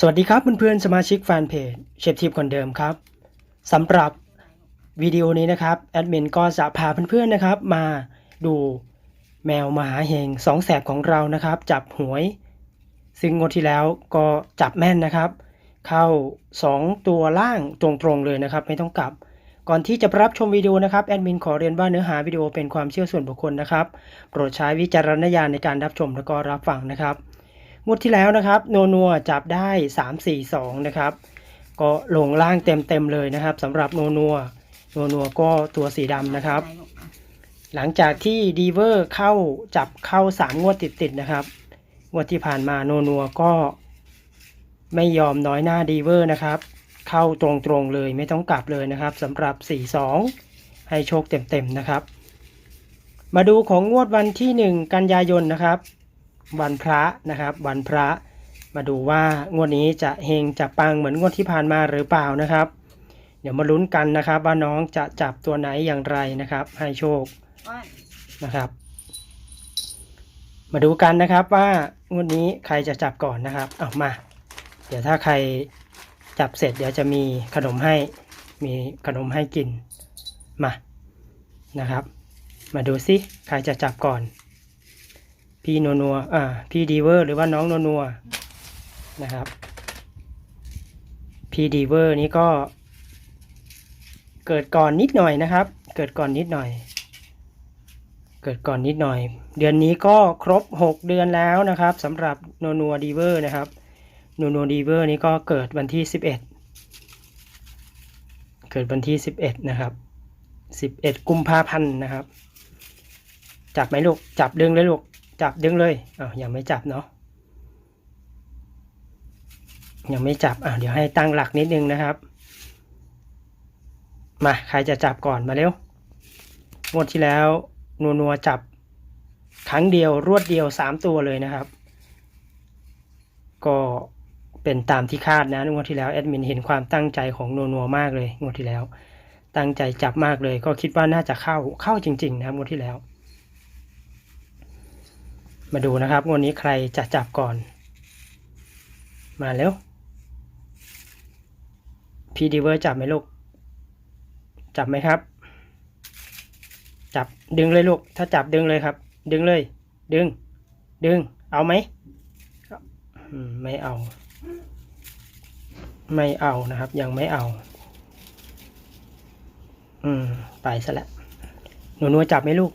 สวัสดีครับเพื่อนๆสมาชิกแฟนเพจเชฟทิปคนเดิมครับสำหรับวิดีโอนี้นะครับแอดมินก็จะพาเพื่อนๆนะครับ มาดูแมวมหาเฮงสองแสบของเรานะครับ จับหวย ซึ่งงวดที่แล้วก็จับแม่นนะครับ เข้า 2 ตัวล่างตรงๆเลยนะครับ ไม่ต้องกลับ ก่อนที่จะรับชมวิดีโอนะครับแอดมินขอเรียนว่าเนื้อหาวิดีโอเป็นความเชื่อส่วนบุคคลนะครับ โปรดใช้วิจารณญาณในการรับชมและก็รับฟังนะครับ งวดที่แล้วนะครับโนนัวจับได้ 3 4 2 นะครับ ก็ลงล่างเต็มๆเลยนะครับสำหรับโนนัวโนนัวก็ตัวสีดำนะครับ หลังจากที่ดีเวอร์เข้าจับเข้า 3 งวดติดๆนะครับงวดที่ผ่านมาโนนัวก็ไม่ยอมน้อยหน้าดีเวอร์นะครับ เข้าตรงๆเลยไม่ต้องกลับเลยนะครับสำหรับ 4-2 ให้โชคเต็มๆนะครับ มาดูของงวดวันที่ 1 กันยายนนะครับ วันพระนะครับ วันพระมาดูว่างวดนี้จะเฮงจะปังเหมือนงวดที่ผ่านมาหรือเปล่านะครับ เดี๋ยวมาลุ้นกันนะครับ ว่าน้องจะจับตัวไหนอย่างไรนะครับ ให้โชคนะครับ มาดูกันนะครับว่างวดนี้ใครจะจับก่อนนะครับเอามา เดี๋ยวถ้าใครจับเสร็จเดี๋ยวจะมีขนมให้มีขนมให้กินมานะครับ มาดูซิใครจะจับก่อน พี่นัวนัวอ่าพี่ดีเวอร์หรือว่าน้องนัวนัวนะครับพี่ดีเวอร์นี้ก็ เกิดก่อนนิดหน่อยนะครับ เกิดก่อนนิดหน่อย เกิดก่อนนิดหน่อย เดือนนี้ก็ครบ 6 เดือนแล้วนะครับสำหรับนัวนัวดีเวอร์นะครับนัวนัวดีเวอร์นี้ก็เกิดวันที่ 11 เกิดวันที่ 11 นะครับ 11 กุมภาพันธ์นะครับ จับไหมลูก จับดึงเลยลูก จับดึงเลยอ้าวยังไม่จับเนาะยังไม่จับอะเดี๋ยวให้ตั้งหลักนิดนึงนะครับ มาใครจะจับก่อนมาเร็วงวดที่แล้วนัวนัวจับครั้งเดียวรวดเดียวสามตัวเลยนะครับ ก็เป็นตามที่คาดนะงวดที่แล้วแอดมินเห็นความตั้งใจของนัวนัวมากเลยงวดที่แล้ว ตั้งใจจับมากเลย ก็คิดว่าน่าจะเข้าเข้าจริง ๆ นะครับงวดที่แล้ว มาดูนะครับงวดนี้ใครจะจับก่อน มาเร็วพี่ดีเวอร์จับไหมลูก จับไหมครับ จับดึงเลยลูก ถ้าจับดึงเลยครับ ดึงเลย ดึง ดึง เอาไหมอืมไม่เอา ไม่เอานะครับ ยังไม่เอา อืม ไปซะแล้วหนูนัวจับไหมลูก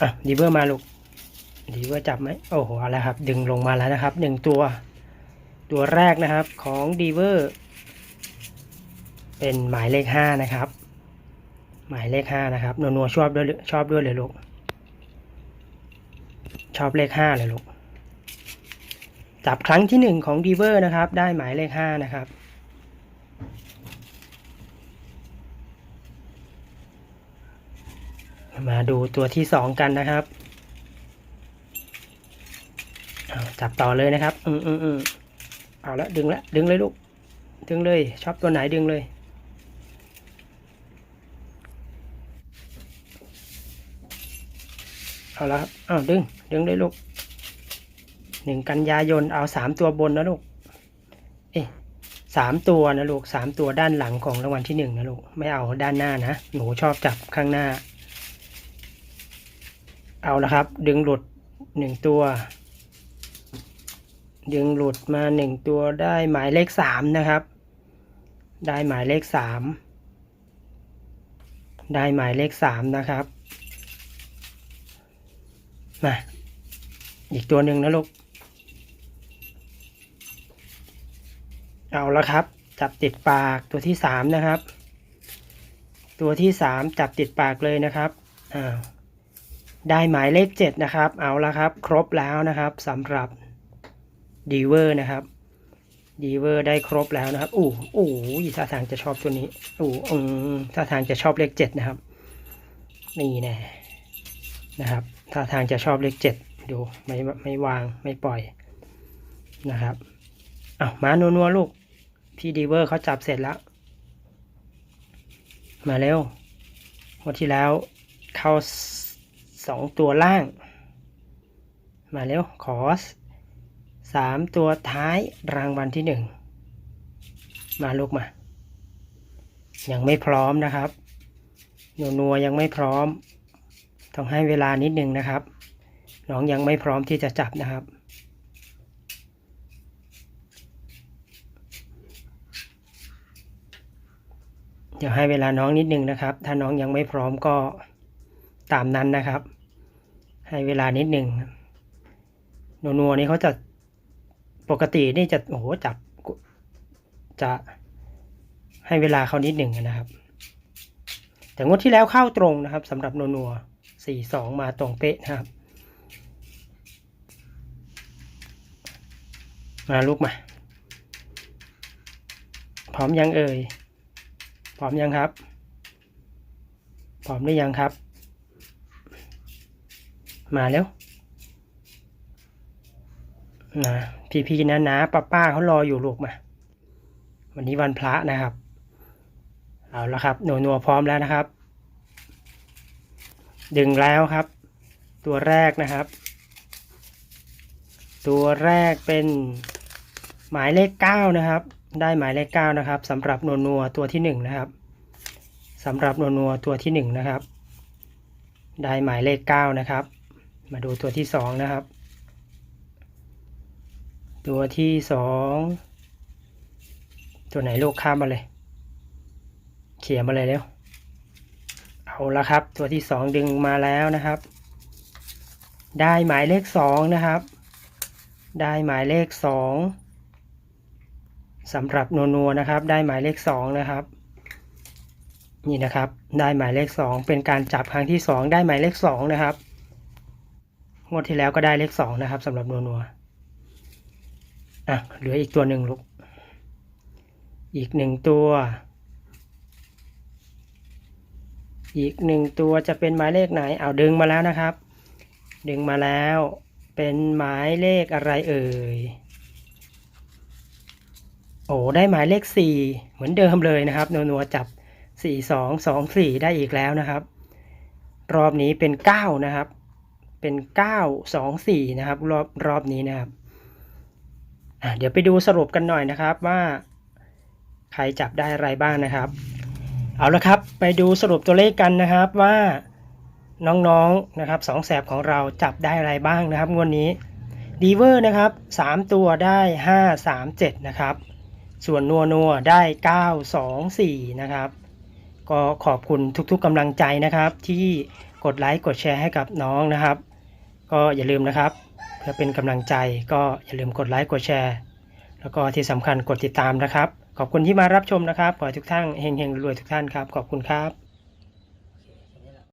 อะดีเวอร์มาลูกดีเวอร์จับไหมโอ้โหอาละครับ ดึงลงมาแล้วนะครับหนึ่งตัว ตัวแรกนะครับของดีเวอร์เป็นหมายเลขห้านะครับ หมายเลขห้านะครับนัวนัวชอบด้วยชอบด้วยเลยลูกชอบเลขห้าเลยลูกจับครั้งที่หนึ่งของดีเวอร์นะครับ ได้หมายเลขห้านะครับ มาดูตัวที่สองกันนะครับจับต่อเลยนะครับ อืมอืมอืมเอาละดึงละดึงเลยลูก ดึงเลย ชอบตัวไหนดึงเลยเอาละครับอ้าวดึง ดึงเลยลูกหนึ่งกันยายนเอาสามตัวบนนะลูก เอ๊ะสามตัวนะลูกสามตัวด้านหลังของรางวัลที่หนึ่งนะลูก ไม่เอาด้านหน้านะ หนูชอบจับข้างหน้า เอาละครับ ดึงหลุดหนึ่งตัว ดึงหลุดมาหนึ่งตัวได้หมายเลขสามนะครับ ได้หมายเลขสามได้หมายเลขสามนะครับมาอีกตัวหนึ่งนะลูก เอาละครับ จับติดปากตัวที่สามนะครับ ตัวที่สามจับติดปากเลยนะครับอ้าว ได้หมายเลขเจ็ดนะครับ เอาละครับ ครบแล้วนะครับสำหรับดีเวอร์นะครับดีเวอร์ได้ครบแล้วนะครับอู้อู้ท่าทางจะชอบตัวนี้โอ้อืมท่าทางจะชอบเลขเจ็ดนะครับ นี่แน่นะครับท่าทางจะชอบเลขเจ็ดดูไม่ไม่วางไม่ปล่อยนะครับอ้าวมานัวนัวๆลูก พี่ดีเวอร์เขาจับเสร็จแล้ว มาเร็ววันที่แล้วเข้า สองตัวล่าง มาเร็วขอสสามตัวท้ายรางวัลที่หนึ่งมาลูกมา ยังไม่พร้อมนะครับนัวนัวยังไม่พร้อม ต้องให้เวลานิดหนึ่งนะครับ น้องยังไม่พร้อมที่จะจับนะครับ เดี๋ยวให้เวลาน้องนิดนึงนะครับ ถ้าน้องยังไม่พร้อมก็ตามนั้นนะครับ ให้เวลานิดหนึ่งนัวนัวนี่เขาจะปกตินี่จะโอ้โหจับจะให้เวลาเขานิดหนึ่งนะครับ แต่งวดที่แล้วเข้าตรงนะครับสำหรับนัวนัวสี่สองมาตรงเป๊ะนะครับ มาลูกมา พร้อมยังเอ่ย พร้อมยังครับ พร้อมหรือยังครับ มาแล้วนะพี่ๆนะนะป้าป้าเขารออยู่ลูกมา วันนี้วันพระนะครับ เอาละครับหนูนัวพร้อมแล้วนะครับ ดึงแล้วครับ ตัวแรกนะครับ ตัวแรกเป็นหมายเลขเก้านะครับ ได้หมายเลขเก้านะครับสำหรับนัวนัวตัวที่หนึ่งนะครับสำหรับนัวนัวตัวที่หนึ่งนะครับ ได้หมายเลขเก้านะครับ มาดูตัวที่สองนะครับ ตัวที่สองตัวไหนลูกข้ามมาเลย เขียนมาเลยเร็วเอาละครับ ตัวที่สองดึงมาแล้วนะครับ ได้หมายเลขสองนะครับ ได้หมายเลขสองสำหรับนัวนัวๆนะครับ ได้หมายเลขสองนะครับนี่นะครับ ได้หมายเลขสองเป็นการจับครั้งที่สองได้หมายเลขสองนะครับ งวดที่แล้วก็ได้เลขสองนะครับสำหรับนัวนัวอะเหลืออีกตัวหนึ่งลูก อีกหนึ่งตัว อีกหนึ่งตัวจะเป็นหมายเลขไหน เอาดึงมาแล้วนะครับ ดึงมาแล้ว เป็นหมายเลขอะไรเอ่ย โอ้ได้หมายเลขสี่เหมือนเดิมเลยนะครับนัวนัวจับสี่สองสองสี่ได้อีกแล้วนะครับ รอบนี้เป็นเก้านะครับ เป็นเก้าสองสี่นะครับ รอบรอบนี้นะครับเดี๋ยวไปดูสรุปกันหน่อยนะครับว่า ใครจับได้อะไรบ้างนะครับ เอาละครับไปดูสรุปตัวเลขกันนะครับว่าน้องๆนะครับสองแสบของเราจับได้อะไรบ้างนะครับงวดนนี้ดีเวอร์นะครับสามตัวได้ห้าสามเจ็ดนะครับ ส่วนนัวนัวได้เก้าสองสี่นะครับ ก็ขอบคุณทุกๆกำลังใจนะครับ ที่กดไลค์กดแชร์ให้กับน้องนะครับ ก็อย่าลืมนะครับ เพื่อเป็นกำลังใจก็อย่าลืมกดไลค์กดแชร์ แล้วก็ที่สำคัญกดติดตามนะครับ ขอบคุณที่มารับชมนะครับ ขอให้ทุกท่านเฮงๆรวยทุกท่านครับ ขอบคุณครับ